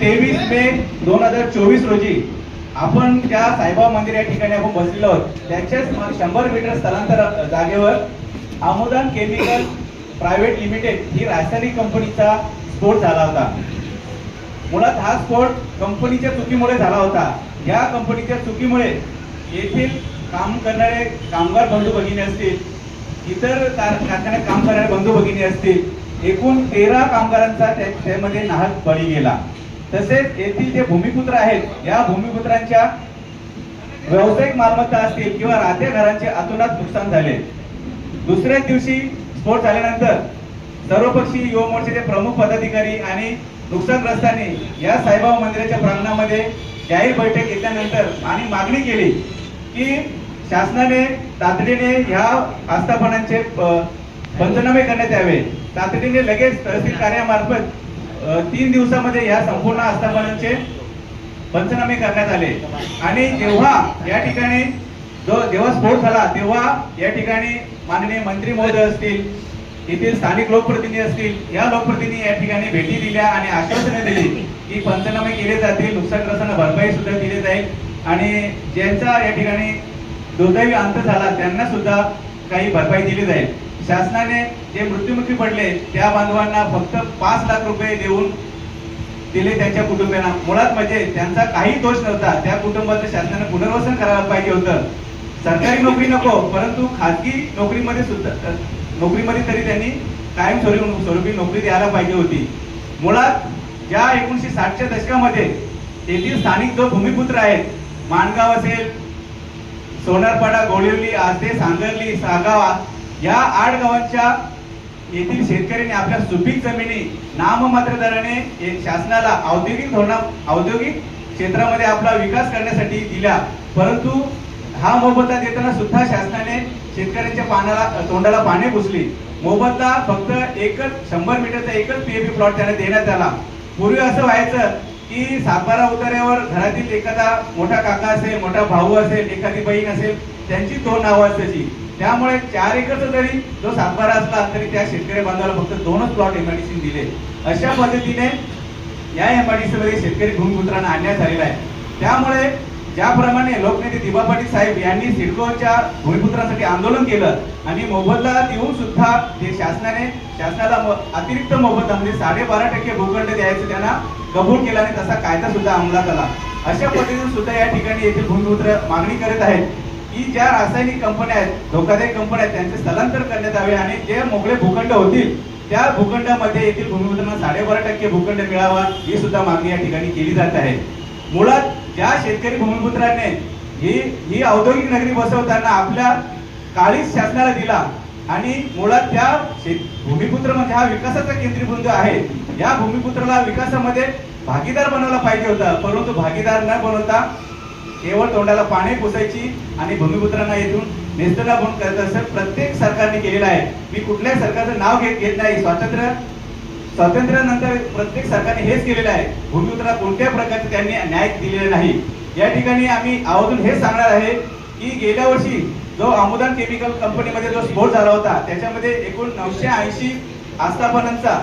तेवीस मे दोन हजार चोवीस रोजी आपण त्या साईबाबा मंदिर या ठिकाणी आपण बसलेलो आहोत. त्याच्याच शंभर मीटर स्थलांतर जागेवर आमोदन केमिकल प्रायव्हेट लिमिटेड ही रासायनिक कंपनीचा स्फोट झाला होता. मुळात हा स्फोट कंपनीच्या चुकीमुळे झाला होता. या कंपनीच्या चुकीमुळे येथील काम करणारे कामगार बंधू भगिनी असतील इतर कारखान्यात काम करणारे बंधू भगिनी असतील एकूण तेरा कामगारांचा त्यामध्ये नाहक बळी गेला. तसेच येथील जे भूमिपुत्र आहेत या भूमिपुत्रांच्या व्यावसायिक मालमत्ता असतील किंवा राहत्या घरांचे अतोनात नुकसान झाले. दुसऱ्याच दिवशी स्फोट झाल्यानंतर सर्वपक्षीय युवा मोर्चाचे प्रमुख पदाधिकारी आणि नुकसानग्रस्तांनी या साईबाबा मंदिराच्या प्रांगणामध्ये जाहीर बैठक घेतल्यानंतर आणि मागणी केली की शासनाने तातडीने ह्या आस्थापनांचे पंचनामे करण्यात यावे. तातडीने लगेच तहसील कार्यामार्फत तीन दिवसामध्ये या संपूर्ण आस्थापनांचे पंचनामे करण्यात आले. आणि जेव्हा या ठिकाणी जो जेव्हा स्फोट झाला तेव्हा या ठिकाणी माननीय मंत्री महोदय असतील येथील स्थानिक लोकप्रतिनिधी असतील या लोकप्रतिनिधी या ठिकाणी भेटी दिल्या आणि आश्वासने दिली की पंचनामे केले जातील नुकसानग्रस्तांना भरपाई सुद्धा दिली जाईल. आणि ज्यांचा या ठिकाणी दुर्दैवी अंत झाला त्यांना सुद्धा काही भरपाई दिली जाईल. शासनाने जे मृत्युमुखी पडले त्या बांधवांना फक्त पाच लाख रुपये देऊन दिले त्यांच्या कुटुंबियांना. मुळात म्हणजे त्यांचा काही दोष नव्हता. त्या कुटुंबाचं शासनाने पुनर्वसन करायला पाहिजे होतं. सरकारी नोकरी नको परंतु खाजगी नोकरीमध्ये सुद्धा नोकरीमध्ये तरी त्यांनी कायम स्वरूपी नोकरी द्यायला पाहिजे होती. मुळात ज्या एकोणीशे साठच्या दशकामध्ये तेथील स्थानिक जो भूमिपुत्र आहेत माणगाव असेल सोनारपाडा गोळिवली आजते सांगरली सागावा या आठ गावांच्या येथील शेतकऱ्यांनी आपल्या सुपीक जमिनी नाममात्र दराने शासनाला औद्योगिक धोरणा औद्योगिक क्षेत्रामध्ये आपला विकास करण्यासाठी दिल्या परंतु हा मोबदला देताना सुद्धा शासनाने शेतकऱ्यांच्या पानाला तोंडाला पाने पुसली. मोबदला फक्त एकच शंभर मीटरचा एकच पीएपी प्लॉट त्याने देण्यात आला. पूर्वी असं व्हायचं की सातबारा उतार्यावर घरातील एखादा मोठा काका असेल मोठा भाऊ असेल एखादी बहीण असेल त्यांची दोन नावं असायची. त्यामुळे चार एकरचा जरी जो सातबारा असला तरी त्या शेतकरी बांधवाला फक्त दोनच प्लॉट एमआयडीसी दिले. अशा पद्धतीने या एमआयडीसी मध्ये शेतकरी भूमिपुत्रांना आणण्यात झालेला आहे. त्यामुळे ज्याप्रमाणे लोकनेते दिबा पाटील साहेब यांनी सिडकोच्या भूमिपुत्रांसाठी आंदोलन केलं आणि मोबदला देऊन सुद्धा जे शासनाने शासनाला अतिरिक्त मोबदला म्हणजे साडेबारा टक्के भूखंड द्यायचं त्यांना कबूल केला आणि तसा कायदा सुद्धा अंमलात आला. अशा पद्धतीने सुद्धा या ठिकाणी येथील भूमिपुत्र मागणी करत आहेत. की ज्या रासायनिक कंपन्या आहेत धोकादायक कंपन्या आहेत त्यांचे स्थलांतर करण्यात यावे आणि जे मोकळे भूखंड होतील त्या भूखंडामध्ये येथील भूमिपुत्रांना साडेबारा टक्के भूखंड मिळावा ही सुद्धा मागणी या ठिकाणी केली जात आहे. मुळात ज्या शेतकरी भूमिपुत्रांनी ही ही औद्योगिक नगरी बसवताना आपल्या काळीच शासनाला दिला आणि मुळात त्या भूमिपुत्र म्हणजे हा विकासाचा केंद्रीभूत आहे या भूमिपुत्राला विकासामध्ये भागीदार बनवला पाहिजे होता परंतु भागीदार न बनवता केवळ तोंडाला पाणी पुसायची आणि भूमिपुत्रांना येथून नेस्तनाबून करत असं प्रत्येक सरकारने केलेलं आहे. मी कुठल्याही सरकारचं नाव घेत घेत नाही. स्वातंत्र्य स्वातंत्र्यानंतर प्रत्येक सरकारने हेच केलेलं आहे. भूमिपुत्राला कोणत्या प्रकारचे त्यांनी न्याय दिलेला नाही. या ठिकाणी आम्ही आवर्जून हे सांगणार आहे की गेल्या वर्षी जो आमुदान केमिकल कंपनीमध्ये जो स्फोट झाला होता त्याच्यामध्ये एकूण नऊशे ऐंशी आस्थापनांचा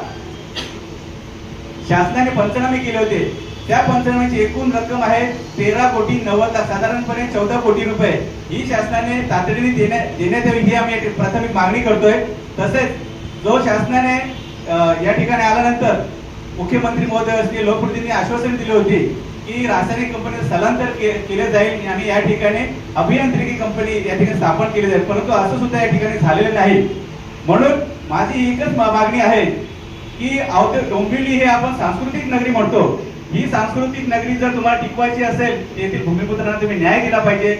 शासनाने पंचनामे केले होते. त्या पंचनाम्याची एकूण रक्कम आहे तेरा कोटी नव्वद लाख. साधारणपणे चौदा कोटी रुपये. ही शासनाने तातडीने देण्यात देण्यात यावी ही आम्ही प्राथमिक मागणी करतोय. तसेच जो शासनाने या ठिकाणी आल्यानंतर मुख्यमंत्री महोदय असतील लोकप्रतिनिधी आश्वासन दिले होते की रासायनिक कंपनी स्थलांतर के- केले जाईल आणि या ठिकाणी अभियांत्रिकी कंपनी या ठिकाणी स्थापन केली जाईल. परंतु असं सुद्धा या ठिकाणी झालेलं नाही. म्हणून माझी एकच मागणी आहे की औद्योगिक डोंबिवली हे आपण सांस्कृतिक नगरी म्हणतो. ही सांस्कृतिक नगरी जर तुम्हाला टिकवायची असेल येथील भूमिपुत्रांना तुम्ही न्याय दिला पाहिजे.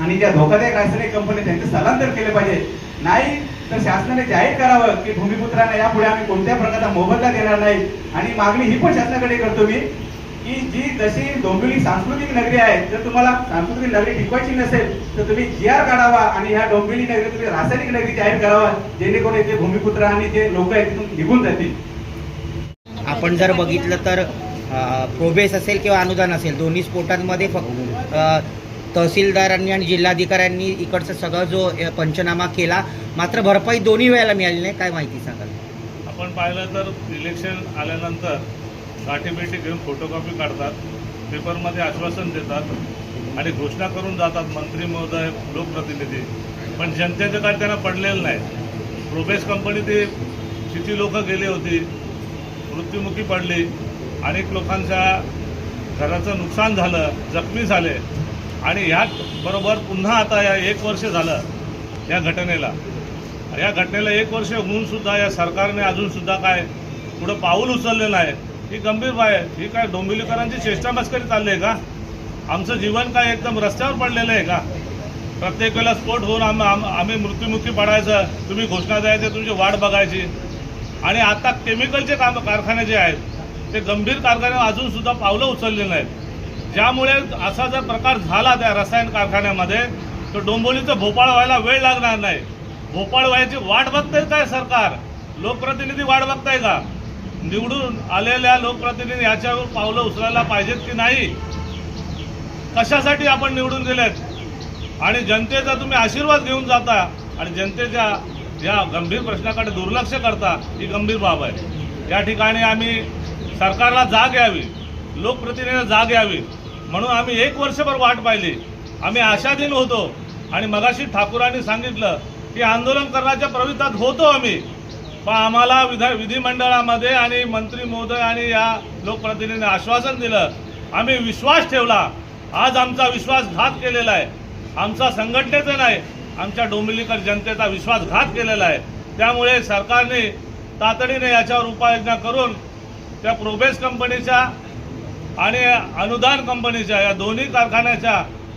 आणि त्या धोकादायक रासायनिक कंपनी त्यांचे स्थलांतर केले पाहिजे. नाही तर शासनाने जाहीर करावं की भूमिपुत्रांना यापुढे आम्ही कोणत्या प्रकारचा मोबदला देणार नाही. आणि मागणी ही पण शासनाकडे करतो मी की जी जशी डोंबिवली सांस्कृतिक नगरी आहे जर तुम्हाला सांस्कृतिक नगरी टिकवायची नसेल तर तुम्ही जी आर काढावा आणि ह्या डोंबिवली नगरी तुम्ही रासायनिक नगरी जाहीर करावा जेणेकरून येथे भूमिपुत्र आणि जे लोक आहेत तिथून निघून जातील. आपण जर बघितलं तर प्रोबेस असेल किंवा अनुदान असेल दोन्ही स्फोटांमध्ये फक्त तहसीलदारांनी आणि जिल्हाधिकाऱ्यांनी इकडचा सगळं जो पंचनामा केला मात्र भरपाई दोन्ही वेळेला मिळाली नाही काय माहिती सांगाल? आपण पाहिलं तर इलेक्शन आल्यानंतर गाठीभेटी घेऊन फोटोकॉपी काढतात पेपरमध्ये आश्वासन देतात आणि घोषणा करून जातात मंत्री महोदय लोकप्रतिनिधी. पण जनतेचं काय त्यांना पडलेलं नाही. प्रोबेस कंपनी ते किती लोक गेले होती मृत्युमुखी पडली. अनेक लोकांच्या घराचं नुकसान झालं जखमी झाले. आणि ह्याच बरोबर पुन्हा आता या एक वर्ष झालं या घटनेला. या घटनेला एक वर्ष होऊन सुद्धा या सरकारने अजून सुद्धा काय पुढं पाऊल उचललेलं नाही. ही गंभीर बाब आहे. ही काय डोंबिवलीकरांची चेष्टा मस्करी चालली आहे का? आमचं जीवन काय एकदम रस्त्यावर पडलेलं आहे का? प्रत्येक वेळेला स्फोट होऊन आम आम- आम्ही मृत्युमुखी पडायचं तुम्ही घोषणा द्यायची तुमची वाट बघायची. आणि आता केमिकलचे काम कारखाने जे आहेत ते गंभीर कारखाने अजून सुद्धा पावलं उचलले नाहीत. ज्यामुळे असा जर प्रकार झाला त्या रसायन कारखान्यामध्ये तर डोंबिवलीचं भोपाळ व्हायला वेळ लागणार नाही. भोपाळ व्हायची वाट बघताय काय सरकार? लोकप्रतिनिधी वाट बघताय का? निवडून आलेल्या लोकप्रतिनिधी याच्यावर पावलं उचलायला पाहिजेत की नाही? कशासाठी आपण निवडून गेलेत? आणि जनतेचा तुम्ही आशीर्वाद घेऊन जाता आणि जनतेच्या या गंभीर प्रश्नाकडे दुर्लक्ष करता ही गंभीर बाब आहे. या ठिकाणी आम्ही सरकारला जाग यावी लोकप्रतिनिधीला जाग यावी. म्हणून आम्ही एक वर्षभर वाट पाहिली. आम्ही आशाधीन होतो. आणि मगाशी ठाकूरांनी सांगितलं की आंदोलन करण्याच्या प्रवृत्तात होतो आम्ही. पण आम्हाला विधा विधिमंडळामध्ये आणि मंत्री महोदय आणि या लोकप्रतिनिधींनी आश्वासन दिलं. आम्ही विश्वास ठेवला. आज आमचा विश्वासघात केलेला आहे. आमचा संघटनेचा नाही आमच्या डोंबिवलीकर जनतेचा विश्वासघात केलेला आहे. त्यामुळे सरकारने तातडीने याच्यावर उपाययोजना करून त्या प्रोबेस कंपनीच्या आणि अनुदान कंपनीच्या या दोन्ही कारखान्याच्या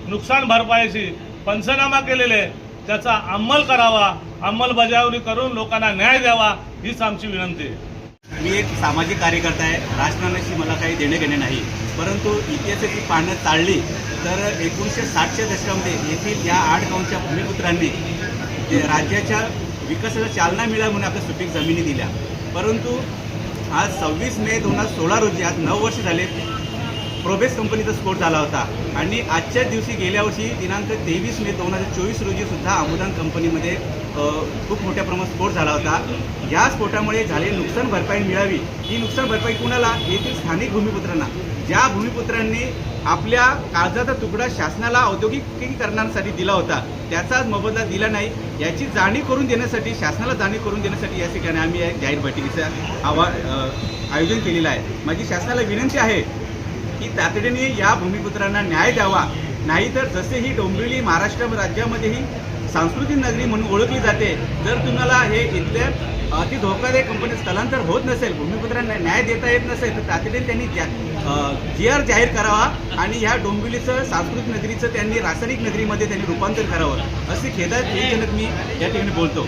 नुकसान भरपाईची पंचनामा केलेले त्याचा अंमल करावा अंमलबजावणी करून लोकांना न्याय द्यावा हीच आमची विनंती आहे. मी एक सामाजिक कार्यकर्ता आहे. राजकारणाशी मला काही देणे घेणे नाही. परंतु इतिहासाची पानं चालली तर एकोणीसशे साठच्या दशकामध्ये येथील या आठ गावच्या भूमिपुत्रांनी राज्याच्या विकासाला चालना मिळावी म्हणून आपल्या सुपीक जमिनी दिल्या. परंतु आज सव्वीस मे दोन हजार सोळा रोजी आज नऊ वर्ष झाले प्रोबेस कंपनीचा स्फोट झाला होता. आणि आजच्या दिवशी गेल्या वर्षी दिनांक तेवीस मे दोन हजार चोवीस रोजी सुद्धा अमुदान कंपनीमध्ये खूप मोठ्या प्रमाणात स्फोट झाला होता. या स्फोटामुळे झालेली नुकसान भरपाई मिळावी. ही नुकसान भरपाई कुणाला? येथील स्थानिक भूमिपुत्रांना. ज्या भूमिपुत्रांनी आपल्या काळजाचा तुकडा शासनाला औद्योगिकीकरणासाठी दिला होता त्याचाच मोबदला दिला नाही याची जाणीव करून देण्यासाठी शासनाला जाणीव करून देण्यासाठी या ठिकाणी आम्ही जाहीर बैठकीचं आवा आयोजन केलेलं आहे. माझी शासनाला विनंती आहे की तातडीने या भूमिपुत्रांना न्याय द्यावा नाहीतर जसे ही डोंबिवली महाराष्ट्र राज्यामध्येही सांस्कृतिक नगरी म्हणून ओळखली जाते जर तुम्हाला हे इथल्या अति धोकादायक कंपनीत स्थलांतर होत नसेल भूमिपुत्रांना न्याय देता येत नसेल तर तातडीने त्यांनी जी आर जाहीर करावा आणि ह्या डोंबिवलीचं सांस्कृतिक नगरीचं त्यांनी रासायनिक नगरीमध्ये त्यांनी रूपांतर करावं. असे खेदात मी या ठिकाणी बोलतो.